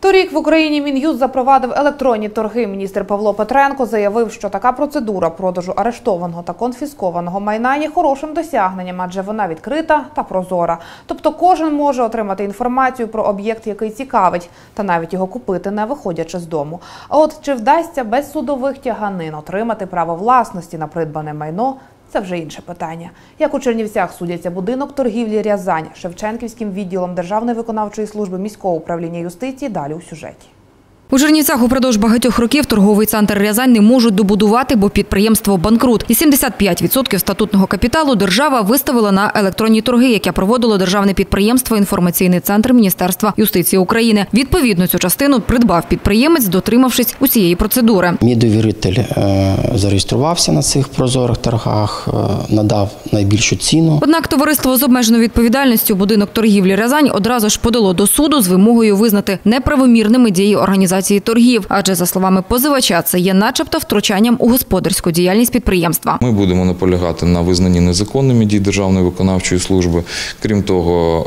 Торік в Україні Мін'юст запровадив електронні торги. Міністр Павло Петренко заявив, що така процедура продажу арештованого та конфіскованого майна є хорошим досягненням, адже вона відкрита та прозора. Тобто кожен може отримати інформацію про об'єкт, який цікавить, та навіть його купити, не виходячи з дому. А от чи вдасться без судових тяганин отримати право власності на придбане майно? Це вже інше питання. Як у Чернівцях судяться будинок торгівлі Рязань Шевченківським відділом Державної виконавчої служби міського управління юстиції. Далі у сюжеті. У Чернівцях упродовж багатьох років торговий центр Рязань не можуть добудувати, бо підприємство банкрут. І 75% статутного капіталу держава виставила на електронні торги, яке проводило державне підприємство «Інформаційний центр Міністерства юстиції України». Відповідно, цю частину придбав підприємець, дотримавшись усієї процедури. Мій довіритель е, зареєструвався на цих прозорих торгах, е, надав найбільшу ціну. Однак товариство з обмеженою відповідальністю будинок торгівлі Рязань одразу ж подало до суду з вимогою визнати неправомірними дії організації торгів. Адже за словами позивача, це є, начебто, втручанням у господарську діяльність підприємства. Ми будемо наполягати на визнанні незаконними дій Державної виконавчої служби. Крім того,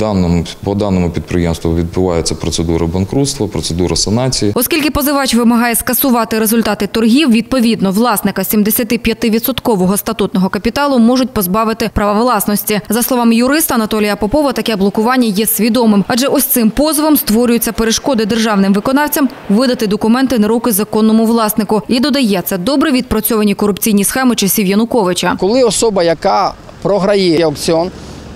е, по даному підприємству відбувається процедура банкрутства, процедура санації. Оскільки позивач вимагає скасувати результати торгів, відповідно, власника 75% статутного капіталу можуть позбавити права власності. За словами юриста Анатолія Попова, таке блокування є свідомим, адже ось цим позовом створюються перешкоди державним виконавцям видати документи на руки законному власнику. І додає, це добре відпрацьовані корупційні схеми часів Януковича. Коли особа, яка програє аукціон,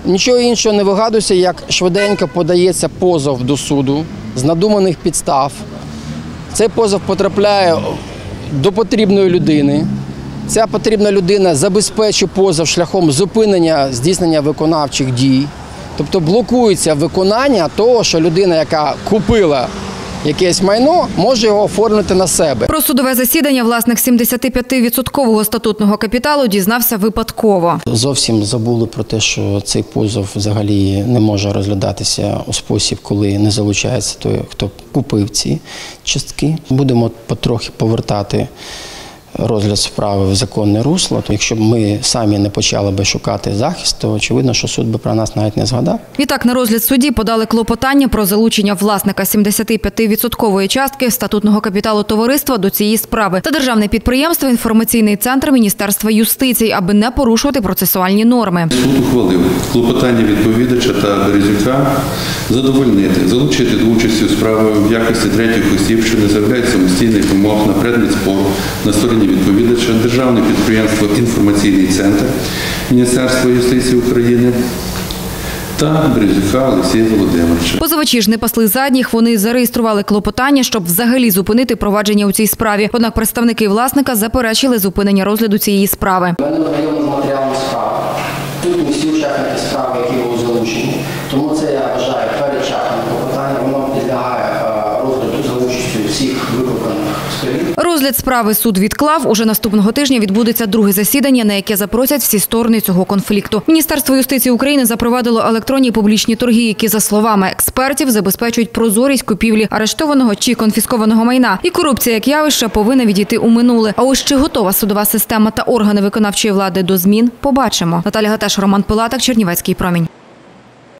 нічого іншого не вигадується, як швиденько подається позов до суду з надуманих підстав. Цей позов потрапляє до потрібної людини. Ця потрібна людина забезпечує позов шляхом зупинення здійснення виконавчих дій. Тобто блокується виконання того, що людина, яка купила якесь майно, може його оформити на себе. Про судове засідання власник 75% статутного капіталу дізнався випадково. Зовсім забули про те, що цей позов взагалі не може розглядатися у спосіб, коли не залучається той, хто купив ці частки. Будемо потрохи повертати розгляд справи в законне русло. Якщо б ми самі не почали би шукати захист, то очевидно, що суд би про нас навіть не згадав. Відтак на розгляд судді подали клопотання про залучення власника 75% частки статутного капіталу товариства до цієї справи та державне підприємство інформаційний центр Міністерства юстиції, аби не порушувати процесуальні норми. Суд ухвалив клопотання відповідача та Березюка задовольнити, залучити до участі у справі в якості третіх осіб, що не заявляють самостійних вимог на предмет спору на стороні відповідача, державне підприємство Інформаційний центр Міністерства юстиції України та Березюка Олексія Володимировича. Позивачі ж не пасли задніх. Вони зареєстрували клопотання, щоб взагалі зупинити провадження у цій справі. Однак представники власника заперечили зупинення розгляду цієї справи. Мене ознайомлено з матеріалом справи. Тут усі учасники справи, які були залучені. Тому це я вважаю передчасним клопотання. Воно підлягає Розгляд справи суд відклав. Уже наступного тижня відбудеться друге засідання, на яке запросять всі сторони цього конфлікту. Міністерство юстиції України запровадило електронні публічні торги, які, за словами експертів, забезпечують прозорість купівлі арештованого чи конфіскованого майна. І корупція як явище повинна відійти у минуле. А ось чи готова судова система та органи виконавчої влади до змін? Побачимо. Наталя Гатеш, Роман Пилатик, Чернівецький промінь.